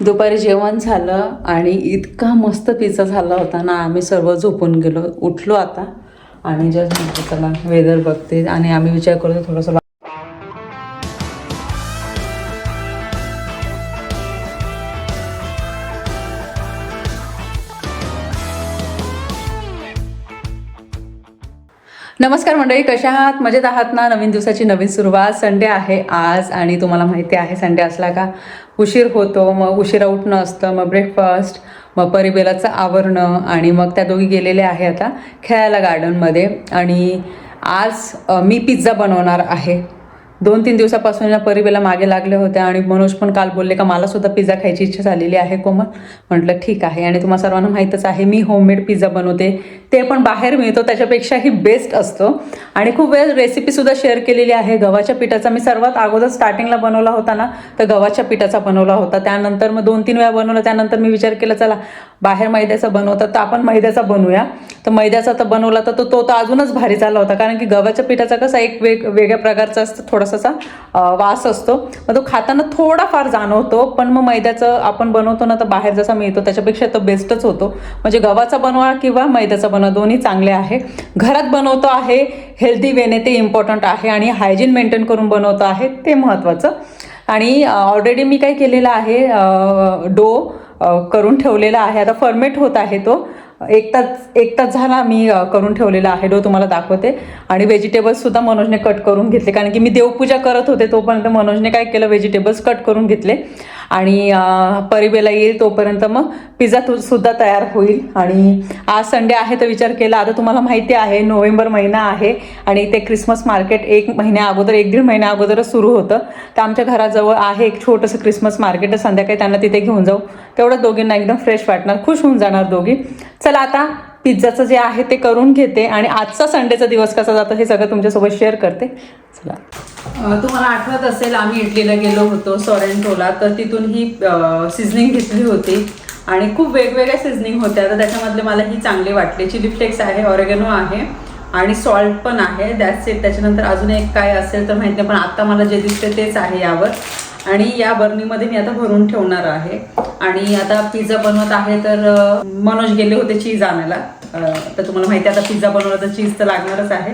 दुपारी जेवण झालं आणि इतका मस्त पिझ्झा झाला होता ना आम्ही सर्व झोपून गेलो. उठलो आता आणि जस्ट म्हटलं चला वेदर बघते. आणि आम्ही विचार करतो थोडंसं नमस्कार मंडळी कशा आहात? मजेत आहात ना? नवीन दिवसाची नवीन सुरुवात. संडे आहे आज आणि तुम्हाला माहिती आहे संडे असला का? उशीर होतो मग उशिरा उठणं असतं मग ब्रेकफास्ट मग परिबेलाचं आवरणं आणि मग त्या दोघी गेलेल्या आहे आता खेळायला गार्डनमध्ये आणि आज मी पिझ्झा बनवणार आहे. दोन तीन दिवसापासून या परिवेला मागे लागले होत्या आणि मनोज पण काल बोलले का मला सुद्धा पिझ्झा खायची इच्छा झालेली आहे कोमल. म्हटलं ठीक आहे. आणि तुम्हाला सर्वांना माहीतच आहे मी होममेड पिझ्झा बनवते. ते पण बाहेर मिळतो त्याच्यापेक्षाही बेस्ट असतो. आणि खूप वेळ रेसिपीसुद्धा शेअर केलेली आहे. गव्हाच्या पिठाचा मी सर्वात अगोदर स्टार्टिंगला बनवला होता ना तर गव्हाच्या पिठाचा बनवला होता. त्यानंतर मग दोन तीन वेळा बनवला त्यानंतर मी विचार केला चला बाहेर मैद्याचा बनवतात तर आपण मैद्याचा बनवूया. तर मैद्याचा तर बनवला तर तो तो तर अजूनच भारी झाला होता. कारण की गव्हाच्या पिठाचा कसा एक वेग वेगळ्या प्रकारचा असतो थोडासा अं, वास असतो. मग तो खाताना थोडाफार जाणवतो पण मग मैद्याचं आपण बनवतो ना तर बाहेर जसा मिळतो त्याच्यापेक्षा तो बेस्टच होतो. म्हणजे गव्हाचा बनवा किंवा मैद्याचा बनवा दोन्ही चांगले आहे. घरात बनवतो आहे हेल्दी वेने ते इम्पॉर्टंट आहे आणि हायजीन मेंटेन करून बनवतो आहे ते महत्त्वाचं आणि ऑलरेडी मी काय केलेलं आहे डो करून ठेवलेला आहे. आता फर्मेट होत आहे तो. एक तास एक तास झाला मी करून ठेवलेला आहे डो तुम्हाला दाखवते. आणि व्हेजिटेबल्ससुद्धा मनोजने कट करून घेतले कारण की मी देवपूजा करत होते तोपर्यंत मनोजने काय केलं व्हेजिटेबल्स कट करून घेतले. आणि अ, परिबेला येईल तोपर्यंत मग पिझ्झा सुद्धा तयार होईल. आणि आज संडे आहे तर विचार केला आता तुम्हाला माहिती आहे नोव्हेंबर महिना आहे आणि ते क्रिसमस मार्केट एक महिन्या अगोदर एक दीड महिन्या अगोदरच सुरू होतं. तर आमच्या घराजवळ आहे एक छोटंसं क्रिसमस मार्केट संध्याकाळी त्यांना तिथे घेऊन जाऊ. तेवढं दोघींना एकदम फ्रेश वाटणार खुश होऊन जाणार दोघी. चला आता पिझ्झाचं जे आहे ते करून घेते आणि आजचा संडेचा दिवस कसा जातो हे सगळं तुमच्यासोबत शेअर करते. चला. तुम्हाला आठवत असेल आम्ही इडलीला गेलो होतो सॉरेंटोला. तर तिथून ही सिझनिंग घेतली होती. आणि खूप वेगवेगळ्या सिझनिंग होत्या. तर त्याच्यामधले मला ही चांगली वाटली. चिली फ्लेक्स आहे ऑरेगॅनो आहे आणि सॉल्ट पण आहे. दॅट्स इट त्याच्यानंतर अजून एक काय असेल तर माहिती नाही पण आता मला जे दिसते तेच आहे यावर. आणि या बर्नीमध्ये मी आता भरून ठेवणार आहे. आणि आता पिझ्झा बनवत आहे तर मनोज गेले होते चीज आणायला. तर तुम्हाला माहिती आहे आता पिझ्झा बनवला तर चीज तर लागणारच आहे.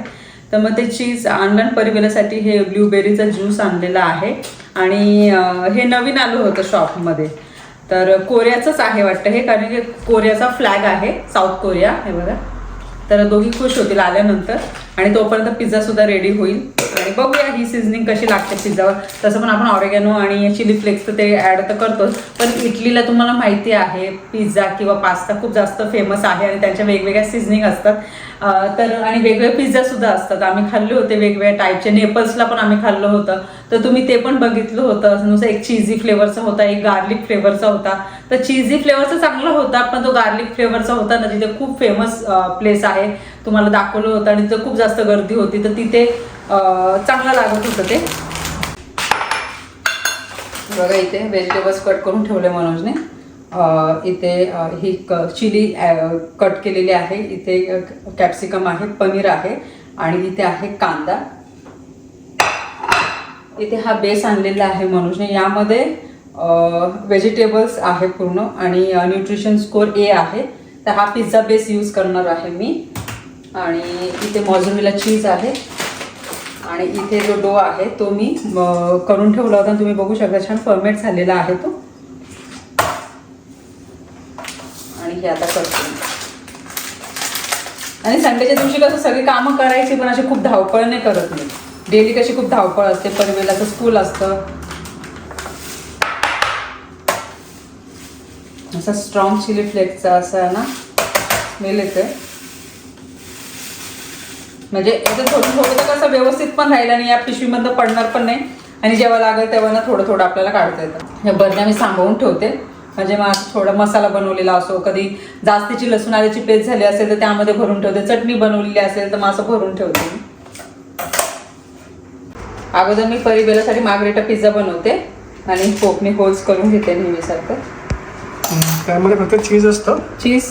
तर मग ते चीज आणलं परिवेलासाठी हे ब्ल्यूबेरीचा ज्यूस आणलेला आहे. आणि हे नवीन आलं होतं शॉपमध्ये तर कोरियाचंच आहे वाटतं हे कारण की कोरियाचा फ्लॅग आहे साऊथ कोरिया हे बघा. तर दोघी खुश होतील आल्यानंतर. आणि तोपर्यंत पिझ्झा सुद्धा रेडी होईल. आणि बघूया ही सिझनिंग कशी लागते पिझ्झावर तसं पण आपण ऑरेगॅनो आणि चिली फ्लेक्स तर ते ॲड तर करतोच. पण इटलीला तुम्हाला माहिती आहे पिझ्झा किंवा पास्ता खूप जास्त फेमस आहे आणि त्यांच्या वेगवेगळ्या सिझनिंग असतात. तर आणि वेगवेगळे पिझ्झा सुद्धा असतात. आम्ही खाल्ले होते वेगवेगळ्या टाईपचे नेपल्सला पण आम्ही खाल्लं होतं. तर तुम्ही ते पण बघितलं होतं. नुसतं एक चीझी फ्लेवरचा होता एक गार्लिक फ्लेवरचा होता. तर चीझी फ्लेवरचा चांगला होता पण तो गार्लिक फ्लेवरचा होता ना तिथे खूप फेमस प्लेस आहे. तुम्हाला दाखवलं होतं आणि तिथं खूप जास्त गर्दी होती तर तिथे चांगलं लागत होतं ते. बघा इथे व्हेजिटेबल्स कट करून ठेवले मनोजने. इथे ही क चिली कट केलेली आहे. इथे कॅप्सिकम आहे पनीर आहे आणि इथे आहे कांदा. इथे हा बेस आणलेला आहे मनोजने. यामध्ये व्हेजिटेबल्स आहे पूर्ण आणि न्यूट्रिशन स्कोर ए आहे. तर हा पिझ्झा बेस यूज करणार आहे मी. आणि इथे मॉझरेला चीज आहे. आणि इथे जो डो आहे तो मी करून ठेवला होता. तुम्ही बघू शकता छान फर्मेट झालेला आहे तो. आणि हे आता करते आणि संडेच्या दिवशी कसं सगळी कामं करायची पण अशी खूप धावपळ नाही करत मी. डेली कशी खूप धावपळ असते. परिवेलाचं स्कूल असतं. असा स्ट्रॉंग चिली फ्लेक्सचा असा ना स्मेल येतोय म्हणजे याचं थोडं थोडं तर कसं व्यवस्थित पण राहील आणि या पिशवीमधनं पडणार पण नाही. आणि जेव्हा लागेल तेव्हा ना थोडं थोडं आपल्याला काढता येतं. हे बरण्या मी सांभाळून ठेवते. म्हणजे मग थोडा मसाला बनवलेला असो कधी जास्तीची लसूण आल्याची पेस्ट झाली असेल तर त्यामध्ये भरून ठेवते. चटणी बनवलेली असेल तर मग असं भरून ठेवते मी. अगोदर मी परिबेलासाठी मागरेटा पिझ्झा बनवते आणि कोकणी होल्स करून घेते नेहमीसारखं. त्यामध्ये फक्त चीज असतं? चीज.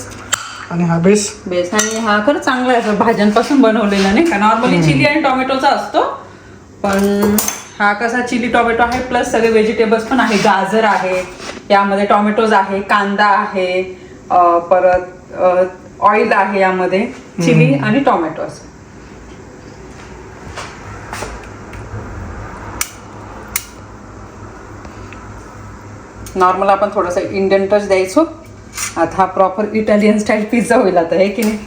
आणि हा बेस? बेस. आणि हा खरंच चांगला आहे. भाज्यांपासून बनवलेला नाही का? नॉर्मली चिली आणि टोमॅटोचा असतो. पण हा कसा चिली टोमॅटो आहे प्लस सगळे व्हेजिटेबल्स पण आहे. गाजर आहे. यामध्ये टोमॅटोज आहे कांदा आहे परत ऑइल आहे यामध्ये. चिली आणि टोमॅटो असं नॉर्मल आपण थोडंसं इंडियन टच द्यायचो. आता हा प्रॉपर इटालियन स्टाईल पिझ्झा होईल आता हे की नाही?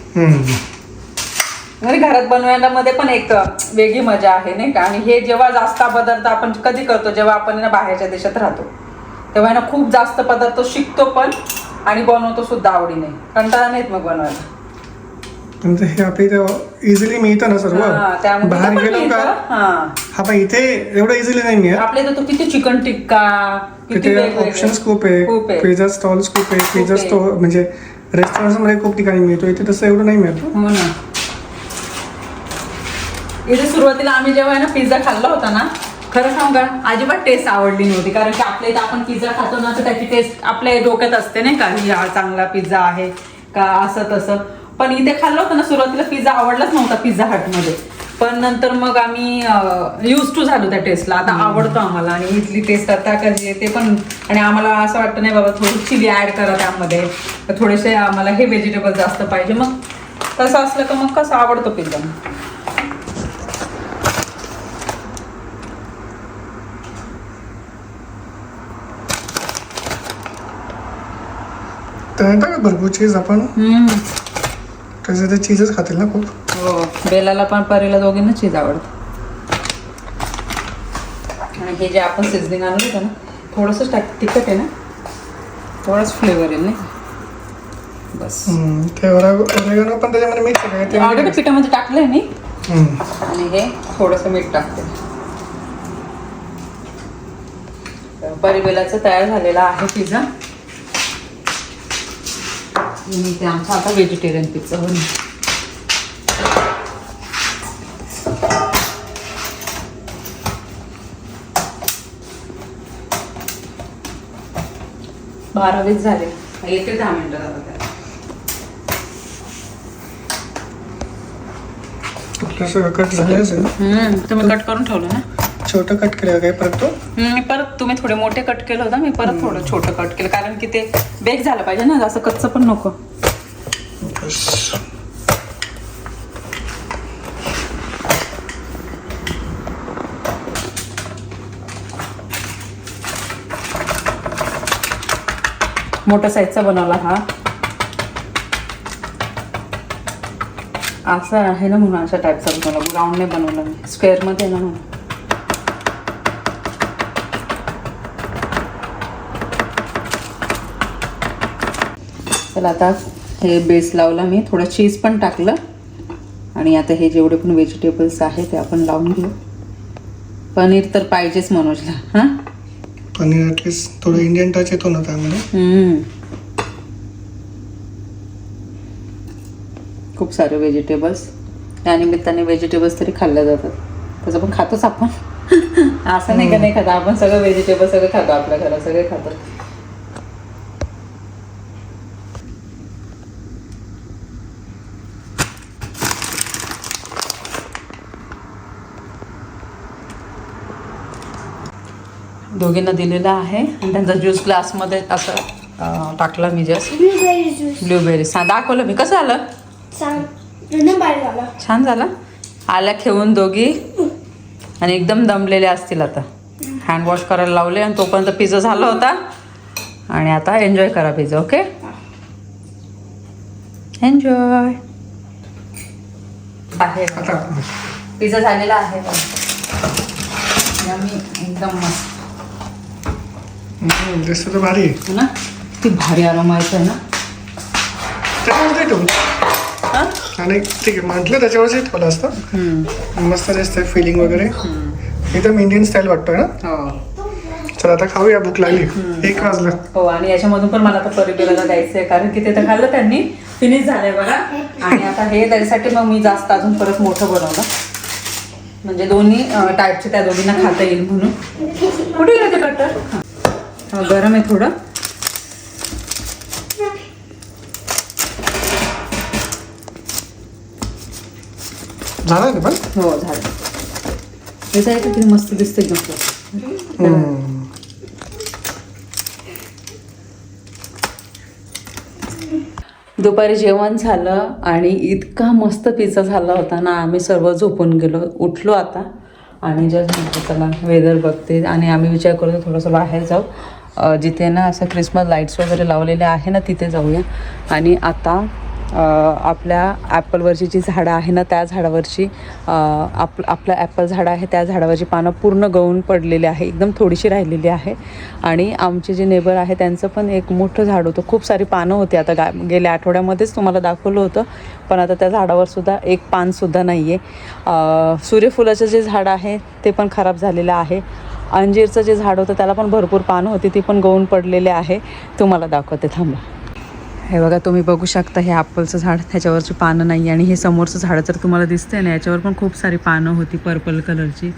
घरात बनवायला मध्ये पण एक वेगळी मजा आहे नाही का? आणि हे जेव्हा जास्त पदार्थ आपण कधी करतो जेव्हा आपण ना बाहेरच्या देशात राहतो तेव्हा ना खूप जास्त पदार्थ शिकतो पण आणि बनवतो सुद्धा आवडीने. कंटाळा नाहीत मग बनवायला. नंतर हे आपल्या इथे इझिली मिळतं ना सर्व? हा, त्यामुळे बाहेर गेलो का. हा. हा पण इथे एवढं इझिली नाही मिळत. आपल्या इथं तो किती चिकन टिक्का किती तिथे वेगवेगळे. ऑप्शन्स खूप खूप आहे आहे पिझ्झा स्टॉल्स खूप आहे पिझ्झा आहे. स्टॉल म्हणजे रेस्टॉरंटमध्ये खूप ठिकाणी मिळतो. इथे तसं एवढं नाही मिळत. हो ना. इथे सुरुवातीला आम्ही जेव्हा आहे ना पिझ्झा खाल्ला होता ना खरं सांगू का अजिबात टेस्ट आवडली नव्हती. कारण की आपल्या इथे आपण पिझ्झा खातो ना तर त्याची टेस्ट आपल्या डोक्यात असते नाही का ही हा चांगला पिझ्झा आहे का असं तसं. पण इथे खाल्लं होतं ना सुरुवातीला पिझ्झा आवडलाच नव्हता पिझ्झा हटमध्ये पण नंतर मग आम्ही यूज टू झालो त्या टेस्टला आता आवडतो आम्हाला. आणि इथली टेस्ट आता कशी आहे ते पण आणि आम्हाला असं वाटतं नाही बाबा थोडी चिली ॲड करा त्यामध्ये. तर थोडेसे आम्हाला हे व्हेजिटेबल जास्त पाहिजे. मग तसं असलं का मग कसं आवडतो पिझ्झा तर भरपूर चीज आपण? तसे ते चीजच खातील ना खूप हो बेलाला पण परीला दोघींना चीज आवडतं. आणि हे जे आपण सिझनिंग आणलं होतं ना थोडंसंच टाक तिखट आहे ना? थोडंच फ्लेवर येईल नाही? बस. ते ओरेगानो पण त्याच्यामध्ये मिक्स आहे ऑलरेडी पिठामध्ये टाकलंय मी. हम्म. आणि हे थोडंसं मीठ टाकते. तर परिबेलाचं तयार झालेला आहे पिझ्झा ते आमचा आता व्हेजिटेरियन पिझ्झा होईल बारा वीस झाले येते दहा मिनिटात आता त्याला. आपलं सगळं कट झालं तुम्ही कट करून ठेवलं ना? छोटं कट केलं काय? परत तो? मी परत तुम्ही थोडे मोठे कट केलं होतं मी परत थोडं छोटं कट केलं कारण की ते बेक झालं पाहिजे ना असं कच्चं पण नको. मोठ्या साईजचा बनवला हा. असं आहे ना म्हणून अशा टाईपचा बनवला. राऊंड नाही बनवला मी. स्क्वेअरमध्ये ना म्हणून. चला आता हे बेस लावला मी. थोडं चीज पण टाकलं. आणि आता हे जेवढे पण व्हेजिटेबल्स आहे ते आपण लावून घेऊ. पनीर तर पाहिजेच मनोजला हां? पनीर ॲटलिस्ट थोडं इंडियन टच येतो ना त्यामध्ये. हम्म. खूप सारे व्हेजिटेबल्स या निमित्ताने व्हेजिटेबल्स तरी खाल्ल्या जातात. तसं पण खातोच आपण. असं नाही का नाही खात. आपण सगळं व्हेजिटेबल सगळं खातो आपल्या घरात सगळे खातो. दोघींना दिलेला आहे. आणि त्यांचा ज्यूस ग्लासमध्ये असं टाकला मी जस्ट ब्लूबेरी ज्यूस ब्लूबेरी सा दाखवलं मी. कसं आलं छान. झालं. आल्या खेळून दोघी. आणि एकदम दमलेले असतील आता. हँड वॉश करायला लावले आणि तोपर्यंत पिझ्झा झाला होता. आणि आता एन्जॉय करा पिझ्झा ओके एन्जॉय आहे पिझ्झा झालेला आहे Yummy, एकदम मस्त. दिसतं तर भारी आहे. ना? ती भारी आराम आहे ना? त्याच्यामध्ये ठेवून हा? आणि ठीक आहे म्हटलं त्याच्यावरच ठेवलं असतं. मस्त दिसतंय फिलिंग वगैरे. एकदम इंडियन स्टाईल वाटतोय ना? हो. चल आता खाऊया भूक लागली. एक वाजलं. हो आणि याच्यामधून पण मला आता परिबेला द्यायचंय कारण की ते तर खाल्लं त्यांनी. फिनिश झालंय बघा. आणि आता हे त्याच्यासाठी मग मी जास्त अजून परत मोठं बनवलं. म्हणजे दोन्ही टाईपचे त्या दोघींना खाता येईल म्हणून. कुठे गेलं ते कटर गरम आहे थोडं. झालं पण? हो झालं. त्याचं आहे का किती मस्त दिसतं एकदम. दुपारी जेवण झालं आणि इतका मस्त पिझ्झा झाला होता ना आम्ही सर्व झोपून गेलो उठलो आता. आणि जस्ट म्हटलं चला वेदर बघते. आणि आम्ही विचार करतो थोडंसं बाहेर जाऊ. जिथे ना असं क्रिसमस लाईट्स वगैरे लावलेले आहे ना तिथे जाऊया. आणि आता आपल्या ॲपलवरची जी झाडं आहे ना त्या झाडावरची आप आपलं ॲपल झाड आहे त्या झाडावरची पानं पूर्ण गळून पडलेली आहे एकदम थोडीशी राहिलेली आहे. आणि आमचे जे नेबर आहे त्यांचं पण एक मोठं झाड होतं. खूप सारी पानं होती. आता गा गेल्या आठवड्यामध्येच तुम्हाला दाखवलं होतं. पण आता त्या झाडावरसुद्धा एक पानसुद्धा नाही आहे सूर्यफुलाचं जे झाड आहे ते पण खराब झालेलं आहे. अंजीरचं जे झाड होतं त्याला पण भरपूर पानं होती ती पण गळून पडलेले आहे. तुम्हाला दाखवते थांबा. हे बघा तुम्ही बघू शकता हे ॲपलचं झाड त्याच्यावरची पानं नाही आणि हे समोरचं झाड जर तुम्हाला दिसतंय ना याच्यावर पण खूप सारी पानं होती पर्पल कलरची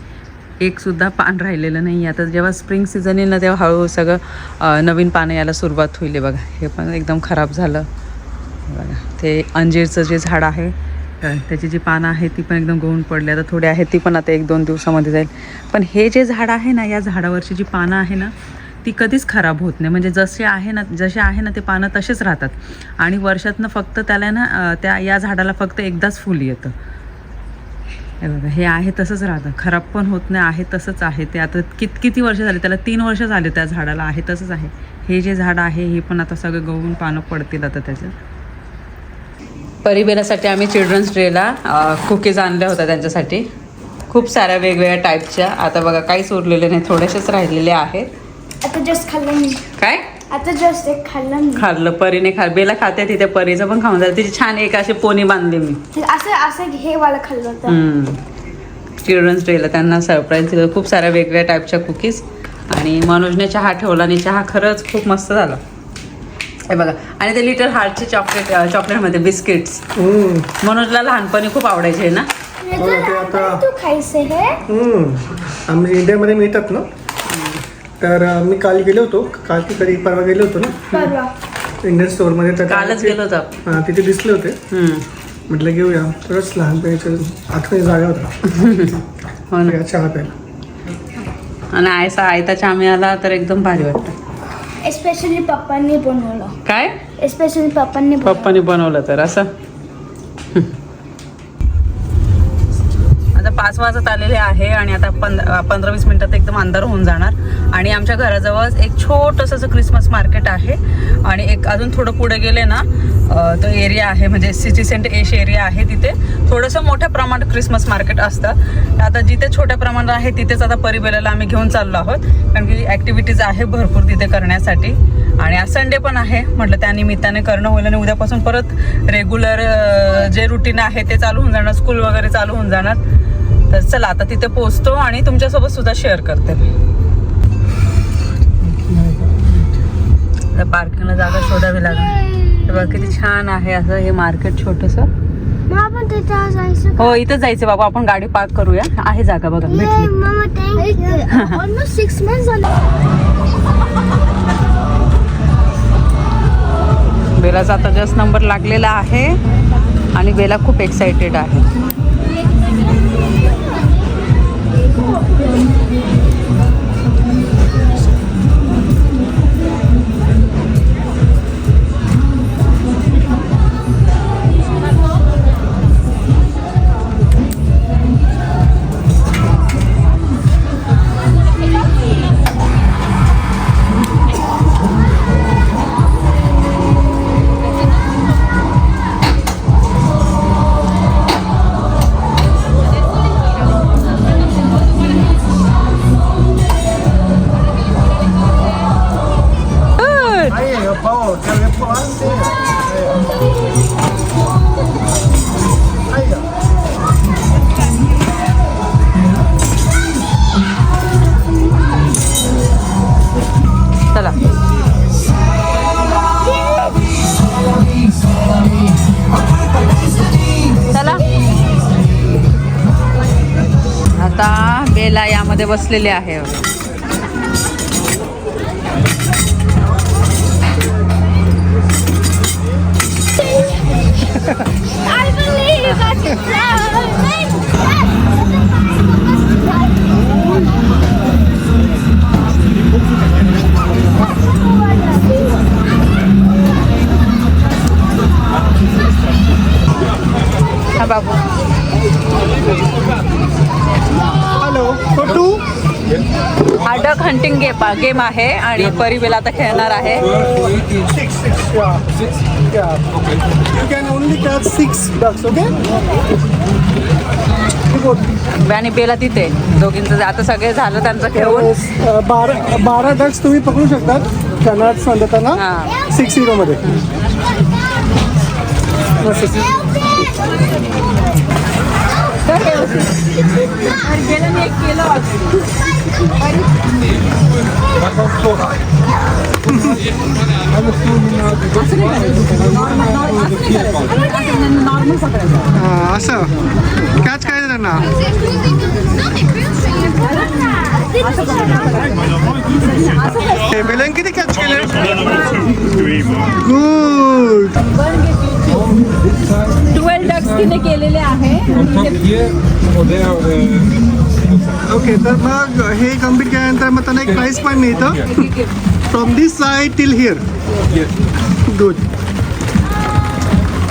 एकसुद्धा पान राहिलेलं नाही. आता जेव्हा स्प्रिंग सीझन येईल ना तेव्हा हळूहळू सगळं नवीन पानं यायला सुरुवात होईल. बघा हे पण एकदम खराब झालं. बघा ते अंजीरचं जे झाड आहे त्याची जी पानं आहेत ती पण एकदम गळून पडली. आता थोडी आहेत ती पण आता एक दोन दिवसामध्ये जाईल. पण हे जे झाड आहे ना या झाडावरची जी पानं आहे ना ती कधीच खराब होत नाही. म्हणजे जसे आहे ना जसे आहे ना ते पानं तसेच राहतात. आणि वर्षातनं फक्त त्याला ना त्या या झाडाला फक्त एकदाच फुल येतं. हे बघा हे आहे तसंच राहतं. खराब पण होत नाही आहे तसंच आहे ते. आता कित किती वर्ष झाले? त्याला तीन वर्ष झाले त्या झाडाला. आहे तसंच आहे. हे जे झाड आहे हे पण आता सगळं गळून पानं पडतील आता त्याचं परिबेलासाठी आम्ही चिल्ड्रन्स डेला कुकीज आणल्या होत्या त्यांच्यासाठी. खूप साऱ्या वेगवेगळ्या टाईपच्या आता बघा काहीच उरलेले नाही थोडेसेच राहिलेले आहेत. आता जस्ट खाल्लं मी. काय? आता जस्ट एक खाल्लं मी. खाल्लं परीने खा बेला खाते तिथे परीचं पण खाऊन झालं. तिची छान एक अशी पोनी बांधली मी. असं असं हे वाला खाल्लं होतं. चिल्ड्रन्स डेला त्यांना सरप्राईज दिलं. खूप साऱ्या वेगवेगळ्या टाईपच्या कुकीज आणि मनोजने चहा ठेवला आणि चहा खरंच खूप मस्त झाला. हे बघा. आणि ते लिटल हार्टचे चॉकलेट चॉकलेटमध्ये बिस्किट्स. मनोजला लहानपणी खूप आवडायचे ना? हो, ते आता- तू खायचे हे? हम्म. आम्ही इंडियामध्ये मिळतात ना? तर मी काल गेलो होतो. काल की कधी परवा गेलो होतो ना? परवा. इंडियन स्टोअरमध्ये. तर कालच गेलो होतो. हां तिथे दिसले होते. म्हटलं घेऊया. तरच लहानपणीच्या आठवणी जागा होता. हो चहा प्यायला. आणि आयसा आयता चहा मिळाला तर एकदम भारी वाटतं. एस्पेशली पप्पांनी बनवलं. काय? एस्पेशली पप्पांनी बनवलं. पप्पाने बनवलं तर असं? पाच वाजत आलेले आहे आणि आता पंधरा पंधरा वीस मिनटात एकदम अंधार होऊन जाणार. आणि आमच्या घराजवळच एक छोटंसं असं क्रिसमस मार्केट आहे. आणि एक अजून थोडं पुढे गेले ना तो एरिया आहे म्हणजे सिटी सेंटर एश एरिया आहे तिथे. थोडंसं मोठ्या प्रमाणात क्रिसमस मार्केट असतं. आता जिथे छोट्या प्रमाणात आहे तिथेच आता परिबेलाला आम्ही घेऊन चाललो आहोत. कारण की ॲक्टिव्हिटीज आहे भरपूर तिथे करण्यासाठी. आणि आज संडे पण आहे. म्हटलं त्या निमित्ताने करणं होईल आणि उद्यापासून परत रेग्युलर जे रुटीन आहे ते चालू होऊन जाणार. स्कूल वगैरे चालू होऊन जाणार. तर चला आता तिथे पोचतो आणि तुमच्यासोबत सुद्धा शेअर करते. पार्किंगला जागा शोधावी लागेल. हे बघा किती छान आहे असं हे मार्केट छोटस. हो इथं जायचं बाबा आपण गाडी पार्क करूया. आहे जागा बघा सिक्स मंथ बेलाचा आता जस्ट नंबर लागलेला आहे आणि बेला खूप एक्साइटेड आहे. Oh, मध्ये बसलेले आहे हा बाबू हा डक हंटिंग गेम गेम आहे आणि परिबेला आता खेळणार आहे. आणि बेला तिथे. दोघींचं आता सगळे झालं त्यांचं खेळून. बारा बारा डक्स तुम्ही पकडू शकतात. त्यांना सांगताना. सिक्समध्ये. बेलाने एक केलं. असं? कॅच काय त्यांना हे बेलन किती कॅच केले? गुड ट्वेल्व डक्स तिने केलेले आहे. ओके तर मग हे कंप्लीट केल्यानंतर मग त्यांना एक प्राईज पण मिळतं. From this side till here good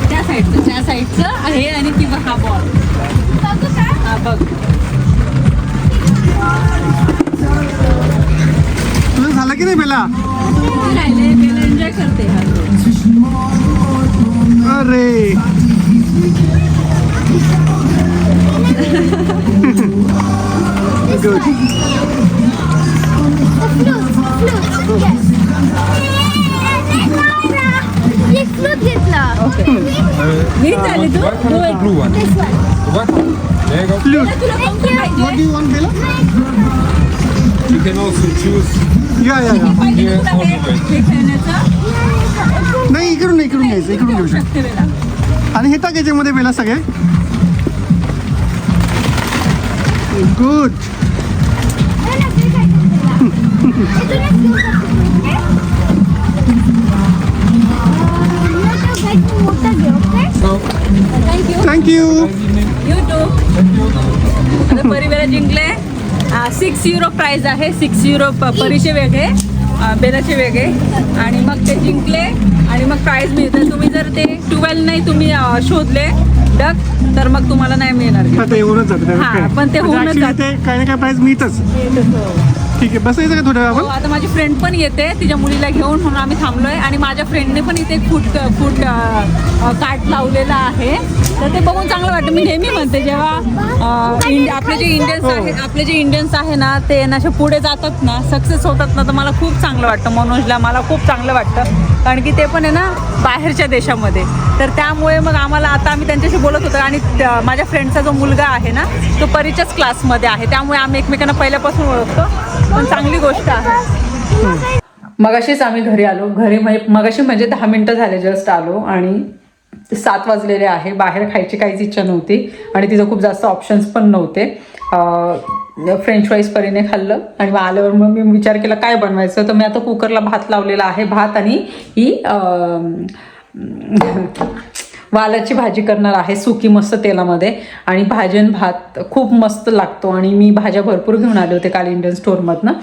त्या साईडचं त्या साईडचं आहे आणि ती हा बॉल हा बघ. झालं की नाही बेला? एन्जॉय करते हा. अरे. गुड घेतला मी चालले तू blue one. What? There you go. What do you want, Bella? You can also choose या या या here हे here. हे खेळण्याचं नाही इकडून नाही, इकडून घ्यायचं इकडून घेऊ शकतो आणि हे टाक याच्यामध्ये बेला सगळे गुड मोठा थँक्यू थँक्यू युट्यूब परिवेला जिंकले सिक्स युरो प्राईज आहे. सिक्स युरो प- परीचे वेगळे बेलाचे वेगळे. आणि मग ते जिंकले. आणि मग प्राईज मिळतं तुम्ही जर ते ट्वेल्व नाही तुम्ही शोधले. डक. तर मग तुम्हाला नाही मिळणार जातं हा. पण ते म्हणजे होऊनच जातं. ते काही ना काही प्राईज मिळतच. ठीक आहे बसायचं का थोड्या वेळ हो, आपण आता माझी फ्रेंड पण येते तिच्या मुलीला घेऊन म्हणून आम्ही थांबलोय. आणि माझ्या फ्रेंडने पण इथे फूड फूड कार्ट लावलेला आहे. तर ते बघून चांगलं वाटतं. मी नेहमी म्हणते जेव्हा अ, इंड- आपले जे इंडियन्स आहे आपले जे इंडियन्स आहे ना ते ना असे पुढे जातात ना सक्सेस होतात ना तर मला खूप चांगलं वाटतं. मनोजला मला खूप चांगलं वाटतं. कारण की ते पण आहे ना बाहेरच्या देशामध्ये. तर त्यामुळे मग आम्हाला आता आम्ही त्यांच्याशी बोलत होतो आणि माझ्या फ्रेंडचा जो मुलगा आहे ना तो परीच्याच क्लासमध्ये आहे. त्यामुळे आम्ही एकमेकांना पहिल्यापासून ओळखतो. पण चांगली गोष्ट आहे. मगाशीच आम्ही घरी आलो. घरी मगाशी म्हणजे दहा मिनटं झाले जस्ट आलो आणि सात वाजलेले आहे. बाहेर खायची काहीच इच्छा नव्हती आणि तिथं खूप जास्त ऑप्शन्स पण नव्हते. फ्रेंच फ्राईज परीने खाल्लं आणि मग आल्यावर मग मी विचार केला काय बनवायचं? तर मी आता कुकरला भात लावलेला आहे. भात आणि ही वालाची भाजी करणार आहे सुकी मस्त तेलामध्ये. आणि भाजन भात खूप मस्त लागतो. आणि मी भाज्या भरपूर घेऊन आले होते काल इंडियन स्टोअरमधनं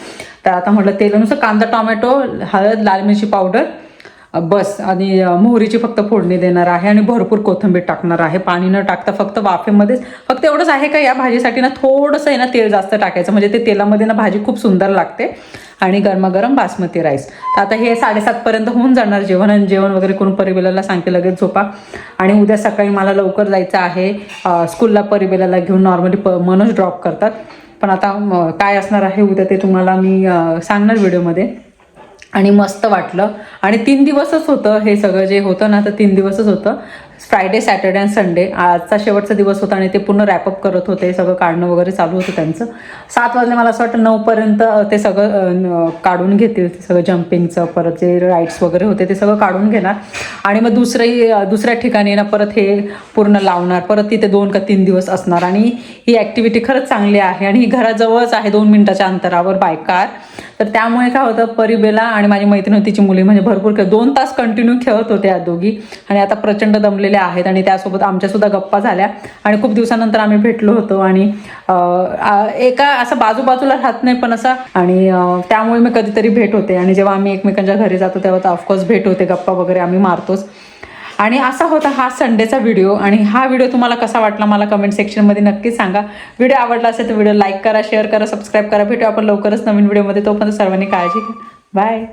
तर आता म्हटलं तेलानुसार कांदा टोमॅटो हळद लाल मिरची पावडर बस आणि मोहरीची फक्त फोडणी देणार आहे आणि भरपूर कोथिंबीर टाकणार आहे. पाणी न टाकता फक्त वाफेमध्येच फक्त एवढंच आहे का या भाजीसाठी ना थोडंसं आहे ना तेल जास्त टाकायचं. म्हणजे ते तेलामध्ये ना भाजी खूप सुंदर लागते आणि गरमागरम बासमती राईस. तर आता हे साडेसातपर्यंत होऊन जाणार जेवण आणि जेवण वगैरे करून परिबेलाला सांगते लगेच झोपा. आणि उद्या सकाळी मला लवकर जायचं आहे. स्कूलला परिबेलाला घेऊन नॉर्मली प मनोज ड्रॉप करतात. पण आता काय असणार आहे उद्या ते तुम्हाला मी सांगणार व्हिडिओमध्ये. आणि मस्त वाटलं. आणि तीन दिवसच होतं हे सगळं जे होतं ना तर तीन दिवसच होतं. फ्रायडे सॅटर्डे अँड संडे आजचा शेवटचा दिवस होता आणि ते पूर्ण रॅपअप करत होते. सगळं काढणं वगैरे चालू होतं त्यांचं. सात वाजले मला असं वाटतं नऊपर्यंत ते सगळं काढून घेतील. ते सगळं जम्पिंगचं परत जे राईड्स वगैरे होते ते सगळं काढून घेणार. आणि मग दुसरंही दुसऱ्या ठिकाणी ना परत हे पूर्ण लावणार. परत तिथे दोन का तीन दिवस असणार. आणि ही ॲक्टिव्हिटी खरंच चांगली आहे. आणि ही घराजवळच आहे दोन मिनिटाच्या अंतरावर बाय कार तर त्यामुळे काय होतं परिबेला आणि माझी मैत्रीण होती तिची मुली म्हणजे भरपूर खेळ दोन तास कंटिन्यू खेळत होते या दोघी. आणि आता प्रचंड दमलेल्या आहेत आणि त्यासोबत आमच्यासुद्धा गप्पा झाल्या. आणि खूप दिवसानंतर आम्ही भेटलो होतो आणि एका असं बाजूबाजूला राहत नाही पण असं आणि त्यामुळे मी कधीतरी भेट होते. आणि जेव्हा आम्ही एकमेकांच्या घरी जातो तेव्हा तर ऑफकोर्स भेट होते गप्पा वगैरे आम्ही मारतोच. आणि असा होता हा संडेचा व्हिडिओ आणि हा व्हिडिओ तुम्हाला कसा वाटला मला कमेंट सेक्शनमध्ये नक्की सांगा. व्हिडिओ आवडला असेल तर व्हिडिओ लाईक करा शेअर करा सबस्क्राईब करा. भेटू आपण लवकरच नवीन व्हिडिओमध्ये तोपर्यंत सर्वांनी काळजी घ्या. बाय